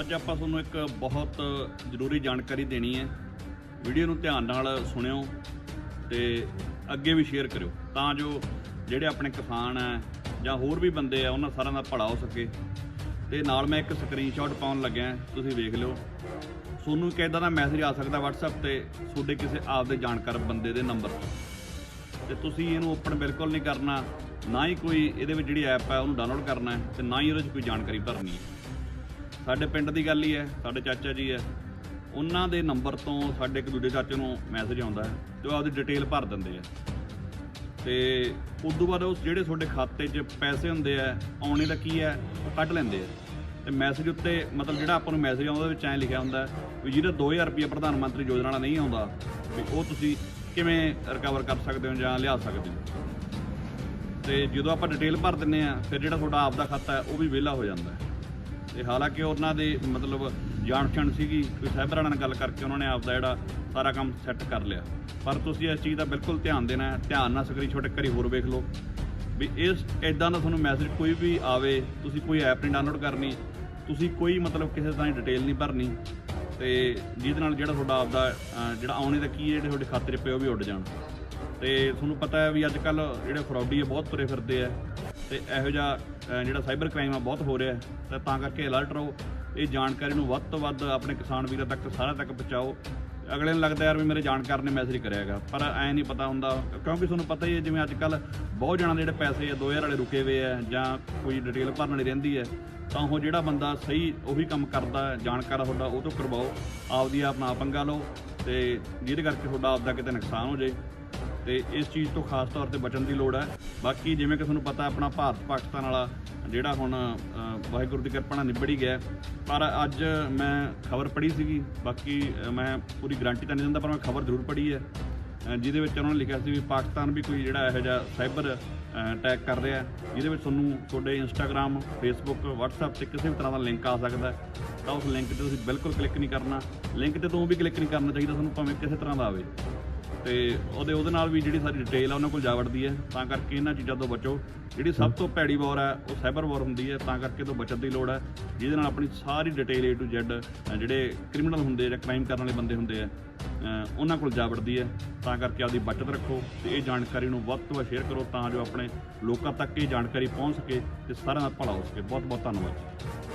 ਅੱਜ ਆਪਾਂ ਤੁਹਾਨੂੰ ਇੱਕ ਬਹੁਤ ਜ਼ਰੂਰੀ ਜਾਣਕਾਰੀ ਦੇਣੀ ਹੈ। ਵੀਡੀਓ ਨੂੰ ਧਿਆਨ ਨਾਲ ਸੁਣਿਓ ਤੇ ਅੱਗੇ ਵੀ ਸ਼ੇਅਰ ਕਰਿਓ। ਤਾਂ ਜੋ ਜਿਹੜੇ ਆਪਣੇ ਕਿਸਾਨ ਹੈ ਜਾਂ ਹੋਰ ਵੀ ਬੰਦੇ ਆ, ਉਹਨਾਂ ਸਾਰਿਆਂ ਦਾ ਭਲਾ ਹੋ ਸਕੇ। ਤੇ ਨਾਲ ਮੈਂ ਇੱਕ ਸਕਰੀਨਸ਼ਾਟ ਪਾਉਣ ਲੱਗਿਆ ਤੁਸੀਂ ਵੇਖ ਲਿਓ। ਤੁਹਾਨੂੰ ਇੱਕ ਇੱਦਾਂ ਦਾ ਮੈਸੇਜ ਆ ਸਕਦਾ WhatsApp ਤੇ, ਤੁਹਾਡੇ ਕਿਸੇ ਆਪਦੇ ਜਾਣਕਾਰ ਬੰਦੇ ਦੇ ਨੰਬਰ ਤੋਂ। ਤੇ ਤੁਸੀਂ ਇਹਨੂੰ ਓਪਨ ਬਿਲਕੁਲ ਨਹੀਂ ਕਰਨਾ, ਨਾ ਹੀ ਕੋਈ ਇਹਦੇ ਵਿੱਚ ਜਿਹੜੀ ਐਪ ਹੈ, ਉਹਨੂੰ ਡਾਊਨਲੋਡ ਕਰਨਾ ਹੈ ਤੇ ਨਾ ਹੀ ਉਹਦੇ ਵਿੱਚ ਕੋਈ ਜਾਣਕਾਰੀ ਭਰਨੀ ਹੈ। ਸਾਡੇ ਪਿੰਡ ਦੀ ਗੱਲ ਹੀ ਹੈ, ਸਾਡੇ ਚਾਚਾ ਜੀ ਹੈ। ਉਹਨਾਂ ਦੇ ਨੰਬਰ ਤੋਂ ਸਾਡੇ ਇੱਕ ਦੂਜੇ ਚਾਚੇ ਨੂੰ ਮੈਸੇਜ ਆਉਂਦਾ ਹੈ ਤੇ ਉਹ ਆਪਦੀ ਡਿਟੇਲ ਭਰ ਦਿੰਦੇ ਆ। ਤੇ ਉਸ ਤੋਂ ਬਾਅਦ ਉਹ ਜਿਹੜੇ ਤੁਹਾਡੇ ਖਾਤੇ 'ਚ ਪੈਸੇ ਹੁੰਦੇ ਆ, ਆਉਣੇ ਦਾ ਕੀ ਹੈ, ਉਹ ਕੱਢ ਲੈਂਦੇ ਆ। ਤੇ ਮੈਸੇਜ ਉੱਤੇ ਮਤਲਬ ਜਿਹੜਾ ਆਪਾਂ ਨੂੰ ਮੈਸੇਜ ਆਉਂਦਾ, ਉਹਦੇ ਵਿੱਚ ਐਂ ਲਿਖਿਆ ਹੁੰਦਾ ਵੀ ਜਿਹਦਾ 2000 ਰੁਪਏ ਪ੍ਰਧਾਨ ਮੰਤਰੀ ਯੋਜਨਾ ਨਾਲ ਨਹੀਂ ਆਉਂਦਾ, ਵੀ ਉਹ ਤੁਸੀਂ ਕਿਵੇਂ ਰਿਕਵਰ ਕਰ ਸਕਦੇ ਹੋ ਜਾਂ ਲਿਆ ਸਕਦੇ ਹੋ। ਤੇ ਜਦੋਂ ਆਪਾਂ ਡਿਟੇਲ ਭਰ ਦਿੰਨੇ ਆ, ਫਿਰ ਜਿਹੜਾ ਤੁਹਾਡਾ ਆਪ ਦਾ ਖਾਤਾ ਹੈ, ਉਹ ਵੀ ਵਿਹਲਾ ਹੋ ਜਾਂਦਾ ਹੈ। ਤੇ ਹਾਲਾਂਕਿ ਉਹਨਾਂ ਦੇ ਮਤਲਬ ਜਾਣ ਸੀਗੀ, ਕੋਈ ਸਾਈਬਰ ਨਾਲ ਗੱਲ ਕਰਕੇ ਉਹਨਾਂ ਨੇ ਆਪਦਾ ਜਿਹੜਾ ਸਾਰਾ ਕੰਮ ਸੈੱਟ ਕਰ ਲਿਆ। ਪਰ ਤੁਸੀਂ ਇਸ ਚੀਜ਼ ਦਾ ਬਿਲਕੁਲ ਧਿਆਨ ਦੇਣਾ ਹੈ, ਧਿਆਨ ਨਾਲ ਸਕਰੀਨਸ਼ਾਟ ਇੱਕ ਵਾਰੀ ਹੋਰ ਵੇਖ ਲਓ। ਵੀ ਇਸ ਇਦਾਂ ਦਾ ਤੁਹਾਨੂੰ ਮੈਸੇਜ ਕੋਈ ਵੀ ਆਵੇ, ਤੁਸੀਂ ਕੋਈ ਐਪ ਨਹੀਂ ਡਾਊਨਲੋਡ ਕਰਨੀ, ਤੁਸੀਂ ਕੋਈ ਮਤਲਬ ਕਿਸੇ ਤਰ੍ਹਾਂ ਦੀ ਡਿਟੇਲ ਨਹੀਂ ਭਰਨੀ, ਤੇ ਜਿਹਦੇ ਨਾਲ ਜਿਹੜਾ ਤੁਹਾਡਾ ਆਪਦਾ ਜਿਹੜਾ ਆਉਣੇ ਦਾ ਕੀ ਹੈ, ਜਿਹੜੇ ਤੁਹਾਡੇ ਖਾਤੇ 'ਚ ਪਏ ਉਹ ਵੀ ਉੱਡ ਜਾਣ। ਤੇ ਤੁਹਾਨੂੰ ਪਤਾ ਹੈ ਵੀ ਅੱਜ ਕੱਲ ਜਿਹੜੇ ਫਰੌਡੀ ਆ ਬਹੁਤ ਤੁਰੇ ਫਿਰਦੇ ਆ ਤੇ ਇਹੋ ਜਿਹਾ ਜਿਹੜਾ ਸਾਈਬਰ ਕ੍ਰਾਈਮ ਆ, ਬਹੁਤ ਹੋ ਰਿਹਾ ਹੈ। ਤਾਂ ਕਰਕੇ ਅਲਰਟ ਰਹੋ। ਇਹ ਜਾਣਕਾਰੀ ਨੂੰ ਵੱਧ ਤੋਂ ਵੱਧ ਆਪਣੇ ਕਿਸਾਨ ਵੀਰਾਂ ਤੱਕ, ਸਾਰਿਆਂ ਤੱਕ ਪਹੁੰਚਾਓ। ਅਗਲੇ ਨੂੰ ਲੱਗਦਾ ਯਾਰ ਵੀ ਮੇਰੇ ਜਾਣਕਾਰ ਨੇ ਮੈਸੇਜ ਕਰਿਆਗਾ ਪਰ ਐ ਨਹੀਂ ਪਤਾ ਹੁੰਦਾ, ਕਿਉਂਕਿ ਤੁਹਾਨੂੰ ਪਤਾ ਹੀ ਹੈ, ਜਿਵੇਂ ਅੱਜ ਕੱਲ ਬਹੁਤ ਜਣਾ ਦੇ ਜਿਹੜੇ ਪੈਸੇ ਆ 2000 ਵਾਲੇ ਰੁਕੇ ਹੋਏ ਆ, ਜਾਂ ਕੋਈ ਡਿਟੇਲ ਭਰਨ ਵਾਲੀ ਰਹਿੰਦੀ ਹੈ, ਤਾਂ ਉਹ ਜਿਹੜਾ ਬੰਦਾ ਸਹੀ ਉਹੀ ਕੰਮ ਕਰਦਾ ਜਾਣਕਾਰ ਤੁਹਾਡਾ, ਉਹ ਤੋਂ ਕਰਵਾਓ। ਆਪਦੀ ਆਪ ਨਾਲ ਪੰਗਾ ਲਓ, ਤੇ ਜਿਹਦੇ ਕਰਕੇ ਤੁਹਾਡਾ ਆਪਦਾ ਕਿਤੇ ਨੁਕਸਾਨ ਹੋ ਜਾਏ। ਤੇ ਇਸ ਚੀਜ਼ ਤੋਂ ਖਾਸ ਤੌਰ ਤੇ ਬਚਣ ਦੀ ਲੋੜ ਹੈ। ਬਾਕੀ ਜਿਵੇਂ ਕਿ ਤੁਹਾਨੂੰ ਪਤਾ ਆਪਣਾ ਭਾਰਤ ਪਾਕਿਸਤਾਨ ਵਾਲਾ ਜਿਹੜਾ ਹੁਣ ਵਾਹਿਗੁਰੂ ਦੀ ਕਿਰਪਾ ਨਾਲ ਨਿਬੜ ਹੀ। ਗਿਆ ਪਰ ਅੱਜ ਮੈਂ ਖਬਰ ਪੜ੍ਹੀ ਸੀਗੀ, ਬਾਕੀ ਮੈਂ ਪੂਰੀ ਗਾਰੰਟੀ ਤਾਂ ਨਹੀਂ ਦਿੰਦਾ, ਪਰ ਮੈਂ ਖਬਰ ਜ਼ਰੂਰ ਪੜ੍ਹੀ ਹੈ। ਜਿਹਦੇ ਵਿੱਚ ਉਹਨਾਂ ਨੇ ਲਿਖਿਆ ਸੀ ਵੀ ਪਾਕਿਸਤਾਨ ਵੀ ਕੋਈ ਜਿਹੜਾ ਇਹੋ ਜਿਹਾ ਸਾਈਬਰ ਅਟੈਕ ਕਰ ਰਿਹਾ ਜਿਹਦੇ ਵਿੱਚ ਤੁਹਾਨੂੰ ਤੁਹਾਡੇ ਇੰਸਟਾਗ੍ਰam ਫੇਸਬੁੱਕ WhatsApp ਤੇ ਕਿਸੇ ਵੀ ਤਰ੍ਹਾਂ ਦਾ ਲਿੰਕ ਆ ਸਕਦਾ ਤਾਂ ਉਸ ਲਿੰਕ ਤੇ ਤੁਸੀਂ ਬਿਲਕੁਲ ਕਲਿੱਕ ਨਹੀਂ ਕਰਨਾ। ਲਿੰਕ ਤੇ ਤੋਂ ਵੀ ਕਲਿੱਕ ਨਹੀਂ ਕਰਨਾ ਚਾਹੀਦਾ ਤੁਹਾਨੂੰ, ਭਾਵੇਂ ਕਿਸੇ ਤਰ੍ਹਾਂ ਦਾ ਆਵੇ। ਤੇ ਉਹਦੇ ਉਹਦੇ ਨਾਲ ਵੀ ਜਿਹੜੀ ਸਾਰੀ ਡਿਟੇਲ ਆ, ਉਹਨਾਂ ਕੋਲ ਜਾ ਵੜਦੀ ਹੈ, ਤਾਂ ਕਰਕੇ ਇਹਨਾਂ ਚੀਜ਼ਾਂ ਤੋਂ ਬਚੋ। ਜਿਹੜੀ ਸਭ ਤੋਂ ਭੈੜੀ ਵਾਰ ਹੈ ਉਹ ਸਾਈਬਰ ਵਾਰ ਹੁੰਦੀ ਹੈ, ਤਾਂ ਕਰਕੇ ਤੋਂ ਬਚਣ ਦੀ ਲੋੜ ਹੈ ਜਿਹਦੇ ਨਾਲ ਆਪਣੀ ਸਾਰੀ ਡਿਟੇਲ A to Z ਜਿਹੜੇ ਕ੍ਰਿਮੀਨਲ ਹੁੰਦੇ ਜਾਂ ਕ੍ਰਾਈਮ ਕਰਨ ਵਾਲੇ ਬੰਦੇ ਹੁੰਦੇ ਆ ਉਹਨਾਂ ਕੋਲ ਜਾ ਵੜਦੀ ਹੈ, ਤਾਂ ਕਰਕੇ ਆਪਦੀ ਬਚਤ ਰੱਖੋ ਤੇ ਇਹ ਜਾਣਕਾਰੀ ਨੂੰ ਵੱਧ ਤੋਂ ਵੱਧ ਸ਼ੇਅਰ ਕਰੋ ਤਾਂ ਜੋ ਆਪਣੇ ਲੋਕਾਂ ਤੱਕ ਇਹ ਜਾਣਕਾਰੀ ਪਹੁੰਚ ਸਕੇ ਤੇ ਸਾਰਿਆਂ ਦਾ ਭਲਾ ਹੋ ਸਕੇ। ਬਹੁਤ ਬਹੁਤ ਧੰਨਵਾਦ।